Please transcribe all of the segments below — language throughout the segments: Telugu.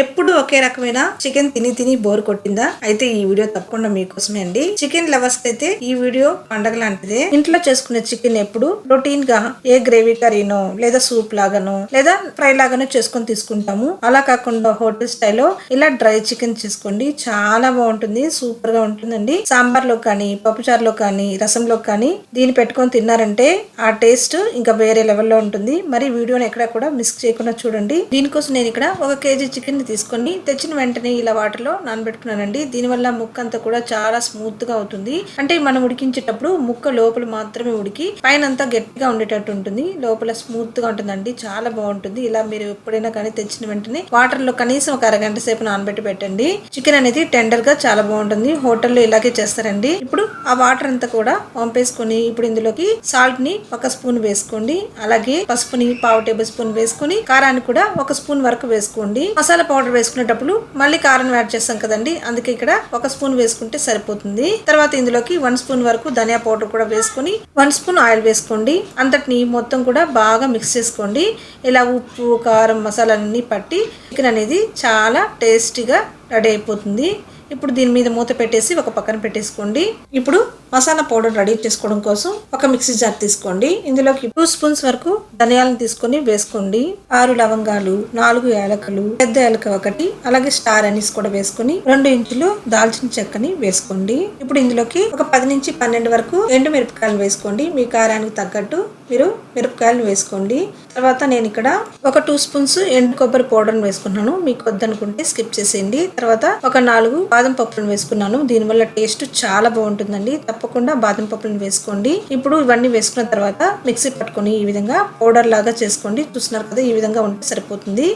ఎప్పుడు ఒకే రకమైన చికెన్ తిని తిని బోర్ కొట్టిందా? అయితే ఈ వీడియో తప్పకుండా మీకోసమే అండి. చికెన్ లవర్స్ అయితే ఈ వీడియో పండగ లాంటిదే. ఇంట్లో చేసుకునే చికెన్ ఎప్పుడు రొటీన్గా ఏ గ్రేవీ కర్రీనో లేదా సూప్ లాగానో లేదా ఫ్రై లాగానో చేసుకొని తీసుకుంటాము. అలా కాకుండా హోటల్ స్టైల్లో ఇలా డ్రై చికెన్ చేసుకోండి. చాలా బాగుంటుంది. సూపర్గా ఉంటుందండి. సాంబార్లో కానీ పప్పుచారులో కానీ రసంలో కానీ దీన్ని పెట్టుకొని తిన్నారంటే ఆ టేస్ట్ ఇంకా వేరే లెవెల్లో ఉంటుంది. మరి వీడియోని ఎక్కడ కూడా మిస్ చేయకుండా చూడండి. దీనికోసం నేను ఇక్కడ ఒక కేజీ చికెన్ తీసుకొని తెచ్చిన వెంటనే ఇలా వాటర్లో నానబెట్టుకున్నానండి. దీనివల్ల ముక్క అంతా కూడా చాలా స్మూత్గా అవుతుంది. అంటే మనం ఉడికించేటప్పుడు ముక్క లోపల మాత్రమే ఉడికి పైన అంతా గట్టిగా ఉండేటట్టు ఉంటుంది. లోపల స్మూత్గా ఉంటుందండి. చాలా బాగుంటుంది. ఇలా మీరు ఎప్పుడైనా కానీ తెచ్చిన వెంటనే వాటర్లో కనీసం ఒక అరగంట సేపు నానబెట్టి పెట్టండి. చికెన్ అనేది టెండర్గా చాలా బాగుంటుంది. హోటల్లో ఇలాగే చేస్తారండి. ఇప్పుడు ఆ వాటర్ అంతా కూడా పంపేసుకొని ఇప్పుడు ఇందులోకి సాల్ట్ని ఒక స్పూన్ వేసుకోండి. అలాగే పసుపుని పావు టేబుల్ స్పూన్ వేసుకొని కారాన్ని కూడా ఒక స్పూన్ వరకు వేసుకోండి. మసాలా పౌడర్ వేసుకునేటప్పుడు మళ్ళీ కారం యాడ్ చేస్తాం కదండి. అందుకే ఇక్కడ ఒక స్పూన్ వేసుకుంటే సరిపోతుంది. తర్వాత ఇందులోకి వన్ స్పూన్ వరకు ధనియా పౌడర్ కూడా వేసుకొని వన్ స్పూన్ ఆయిల్ వేసుకోండి. అంతటిని మొత్తం కూడా బాగా మిక్స్ చేసుకోండి. ఇలా ఉప్పు కారం మసాలాలన్నీ పట్టి చికెన్ అనేది చాలా టేస్టీగా రెడీ అయిపోతుంది. ఇప్పుడు దీని మీద మూత పెట్టేసి ఒక పక్కన పెట్టేసుకోండి. ఇప్పుడు మసాలా పౌడర్ రెడీ చేసుకోవడం కోసం ఒక మిక్సీ జార్ తీసుకోండి. ఇందులోకి టూ స్పూన్స్ వరకు ధనియాలను తీసుకొని వేసుకోండి. ఆరు లవంగాలు నాలుగు యాలకలు పెద్ద యాలక ఒకటి అలాగే స్టార్ అనీస్ కూడా వేసుకొని రెండు ఇంచులు దాల్చిన చెక్కని వేసుకోండి. ఇప్పుడు ఇందులోకి ఒక పది నుంచి పన్నెండు వరకు ఎండు మిరపకాయలు వేసుకోండి. మీ కారానికి తగ్గట్టు మీరు మిరపకాయలు వేసుకోండి. తర్వాత నేను ఇక్కడ ఒక టూ స్పూన్స్ ఎండు కొబ్బరి పౌడర్ వేసుకున్నాను. మీకు వద్దనుకుంటే స్కిప్ చేసేయండి. తర్వాత ఒక నాలుగు బాదం పప్పులను వేసుకున్నాను. దీనివల్ల టేస్ట్ చాలా బాగుంటుందండి. తప్పకుండా బాదం పప్పులను వేసుకోండి. ఇప్పుడు ఇవన్నీ వేసుకున్న తర్వాత మిక్సీ పట్టుకొని ఈ విధంగా పౌడర్ లాగా చేసుకోండి. చూస్తున్నారు కదా ఈ విధంగా ఉంటే సరిపోతుంది.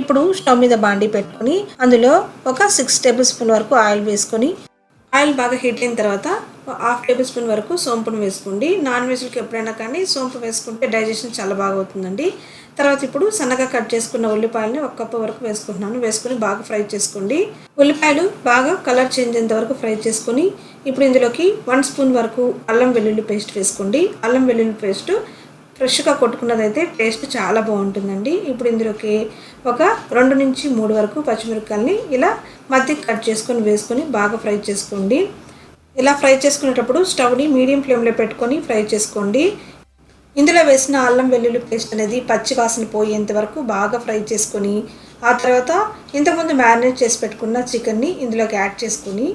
ఇప్పుడు స్టవ్ మీద బాండి పెట్టుకొని అందులో ఒక సిక్స్ టేబుల్ స్పూన్ వరకు ఆయిల్ వేసుకొని ఆయిల్ బాగా హీట్ అయిన తర్వాత హాఫ్ టేబుల్ స్పూన్ వరకు సోంపును వేసుకోండి. నాన్ వెజ్లకి ఎప్పుడైనా కానీ సోంపు వేసుకుంటే డైజెషన్ చాలా బాగా అవుతుందండి. తర్వాత ఇప్పుడు సన్నగా కట్ చేసుకున్న ఉల్లిపాయలని ఒక కప్పు వరకు వేసుకుంటున్నాను. వేసుకొని బాగా ఫ్రై చేసుకోండి. ఉల్లిపాయలు బాగా కలర్ చేంజ్ అయ్యేంత వరకు ఫ్రై చేసుకొని ఇప్పుడు ఇందులోకి వన్ స్పూన్ వరకు అల్లం వెల్లుల్లి పేస్ట్ వేసుకోండి. అల్లం వెల్లుల్లి పేస్ట్ ఫ్రెష్గా కొట్టుకున్నదైతే టేస్ట్ చాలా బాగుంటుందండి. ఇప్పుడు ఇందులోకి ఒక రెండు నుంచి మూడు వరకు పచ్చిమిరపకాయలని ఇలా మధ్య కట్ చేసుకొని వేసుకొని బాగా ఫ్రై చేసుకోండి. ఇలా ఫ్రై చేసుకునేటప్పుడు స్టవ్ని మీడియం ఫ్లేమ్లో పెట్టుకొని ఫ్రై చేసుకోండి. ఇందులో వేసిన అల్లం వెల్లుల్లి పేస్ట్ అనేది పచ్చి వాసన పోయేంత వరకు బాగా ఫ్రై చేసుకొని ఆ తర్వాత ఇంతకుముందు మ్యారినేట్ చేసి పెట్టుకున్న చికెన్ని ఇందులోకి యాడ్ చేసుకొని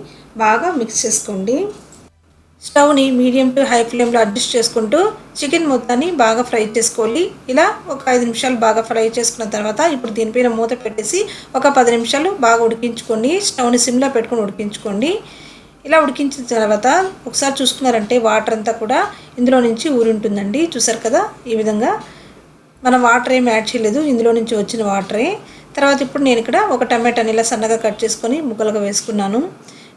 బాగా మిక్స్ చేసుకోండి. స్టవ్ని మీడియం టు హై ఫ్లేమ్లో అడ్జస్ట్ చేసుకుంటూ చికెన్ మొత్తాన్ని బాగా ఫ్రై చేసుకోవాలి. ఇలా ఒక ఐదు నిమిషాలు బాగా ఫ్రై చేసుకున్న తర్వాత ఇప్పుడు దీనిపైన మూత పెట్టేసి ఒక పది నిమిషాలు బాగా ఉడికించుకోండి స్టవ్ని సిమ్లో పెట్టుకొని ఉడికించుకోండి. ఇలా ఉడికించిన తర్వాత ఒకసారి చూసుకున్నారంటే వాటర్ అంతా కూడా ఇందులో నుంచి ఊరి ఉంటుందండి. చూసారు కదా? ఈ విధంగా మనం వాటర్ ఏమి యాడ్ చేయలేదు. ఇందులో నుంచి వచ్చిన వాటరే. తర్వాత ఇప్పుడు నేను ఇక్కడ ఒక టమాటాని ఇలా సన్నగా కట్ చేసుకొని ముక్కలుగా వేసుకున్నాను.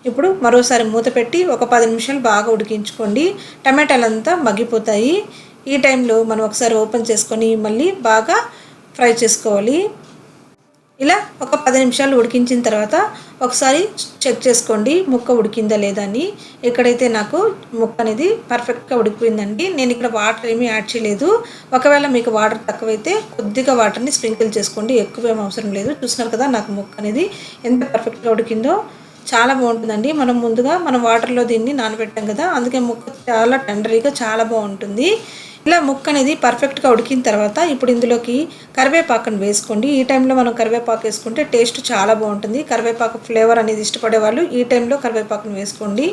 ఇప్పుడు మరోసారి మూత పెట్టి ఒక పది నిమిషాలు బాగా ఉడికించుకోండి. టమాటాలు అంతా మగ్గిపోతాయి. ఈ టైంలో మనం ఒకసారి ఓపెన్ చేసుకొని మళ్ళీ బాగా ఫ్రై చేసుకోవాలి. ఇలా ఒక పది నిమిషాలు ఉడికించిన తర్వాత ఒకసారి చెక్ చేసుకోండి ముక్క ఉడికిందా లేదా అని. ఎక్కడైతే నాకు ముక్క అనేది పర్ఫెక్ట్గా ఉడికిపోయిందండి నేను ఇక్కడ వాటర్ ఏమీ యాడ్ చేయలేదు. ఒకవేళ మీకు వాటర్ తక్కువైతే కొద్దిగా వాటర్ని స్ప్రింకిల్ చేసుకోండి ఎక్కువ ఏం అవసరం లేదు. చూసినారు కదా నాకు ముక్క అనేది ఎంత పర్ఫెక్ట్గా ఉడికిందో. చాలా బాగుంటుందండి. మనం ముందుగా మనం వాటర్లో దీన్ని నానబెట్టాం కదా అందుకే ముక్క చాలా టెండరీగా చాలా బాగుంటుంది. ఇలా ముక్క అనేది పర్ఫెక్ట్గా ఉడికిన తర్వాత ఇప్పుడు ఇందులోకి కరివేపాకును వేసుకోండి. ఈ టైంలో మనం కరివేపాకు వేసుకుంటే టేస్ట్ చాలా బాగుంటుంది. కరివేపాకు ఫ్లేవర్ అనేది ఇష్టపడే వాళ్ళు ఈ టైంలో కరివేపాకును వేసుకోండి.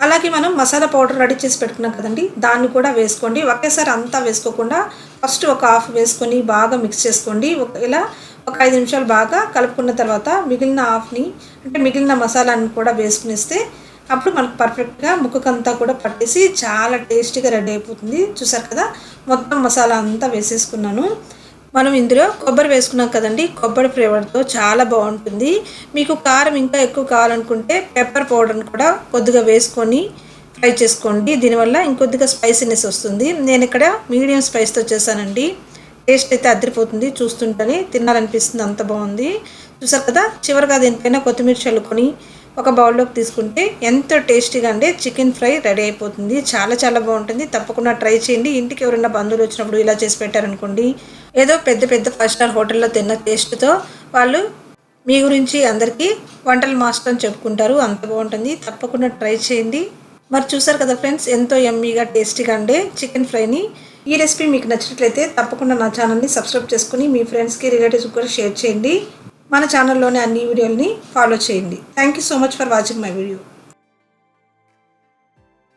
అలాగే మనం మసాలా పౌడర్ రెడీ చేసి పెట్టుకున్నాం కదండి దాన్ని కూడా వేసుకోండి. ఒకేసారి అంతా వేసుకోకుండా ఫస్ట్ ఒక హాఫ్ వేసుకొని బాగా మిక్స్ చేసుకోండి. ఒక ఇలా ఒక ఐదు నిమిషాలు బాగా కలుపుకున్న తర్వాత మిగిలిన హాఫ్ని అంటే మిగిలిన మసాలాని కూడా వేసుకునేస్తే అప్పుడు మనకు పర్ఫెక్ట్గా ముక్కకంతా కూడా పట్టేసి చాలా టేస్టీగా రెడీ అయిపోతుంది. చూసారు కదా? మొత్తం మసాలా అంతా వేసేసుకున్నాను. మనం ఇందులో కొబ్బరి వేసుకున్నాం కదండి? కొబ్బరి ఫ్లేవర్తో చాలా బాగుంటుంది. మీకు కారం ఇంకా ఎక్కువ కావాలనుకుంటే పెప్పర్ పౌడర్ని కూడా కొద్దిగా వేసుకొని ఫ్రై చేసుకోండి. దీనివల్ల ఇంకొద్దిగా స్పైసీనెస్ వస్తుంది. నేను ఇక్కడ మీడియం స్పైస్తో చేశానండి. టేస్ట్ అయితే అదిరిపోతుంది. చూస్తుంటేనే తినాలనిపిస్తుంది. అంత బాగుంది. చూసారు కదా? చివరిగా దీనిపైన కొత్తిమీర చల్లుకొని ఒక బౌల్లోకి తీసుకుంటే ఎంతో టేస్టీగా అండి చికెన్ ఫ్రై రెడీ అయిపోతుంది. చాలా చాలా బాగుంటుంది. తప్పకుండా ట్రై చేయండి. ఇంటికి ఎవరైనా బంధువులు వచ్చినప్పుడు ఇలా చేసి పెట్టారనుకోండి ఏదో పెద్ద పెద్ద ఫైవ్ స్టార్ హోటల్లో తిన్న టేస్ట్తో వాళ్ళు మీ గురించి అందరికీ వంటలు మాస్టర్ అని చెప్పుకుంటారు. అంత బాగుంటుంది. తప్పకుండా ట్రై చేయండి. మరి చూసారు కదా ఫ్రెండ్స్ ఎంతో ఎమ్మీగా టేస్టీగా ఉండే చికెన్ ఫ్రైని. ఈ రెసిపీ మీకు నచ్చినట్లయితే తప్పకుండా నా ఛానల్ని సబ్స్క్రైబ్ చేసుకుని మీ ఫ్రెండ్స్కి రిలేటివ్స్ కూడా షేర్ చేయండి. మన ఛానల్లోని అన్ని వీడియోలని ఫాలో చేయండి. Thank you so much for watching my video